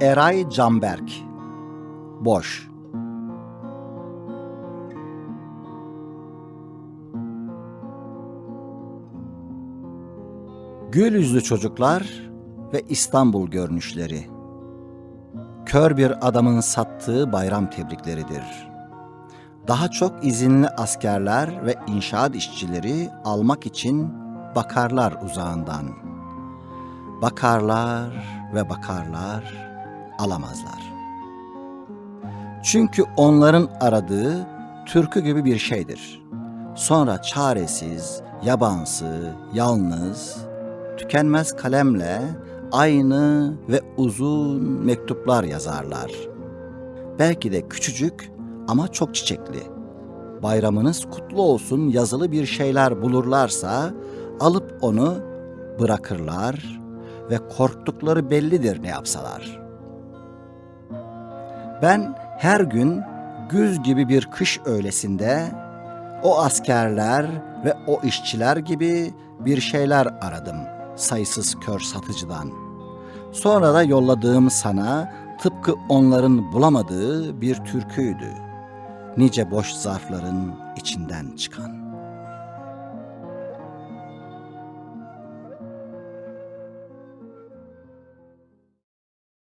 Eray Canberk Boş Gül yüzlü çocuklar ve İstanbul görünüşleri. Kör bir adamın sattığı bayram tebrikleridir. Daha çok izinli askerler ve inşaat işçileri almak için bakarlar uzağından. Bakarlar ve bakarlar, alamazlar. Çünkü onların aradığı türkü gibi bir şeydir. Sonra çaresiz, yabansı, yalnız, tükenmez kalemle aynı ve uzun mektuplar yazarlar. Belki de küçücük ama çok çiçekli. Bayramınız kutlu olsun yazılı bir şeyler bulurlarsa alıp onu bırakırlar ve korktukları bellidir ne yapsalar. Ben her gün güz gibi bir kış öğlesinde o askerler ve o işçiler gibi bir şeyler aradım sayısız kör satıcıdan. Sonra da yolladığım sana tıpkı onların bulamadığı bir türküydü. Nice boş zarfların içinden çıkan.''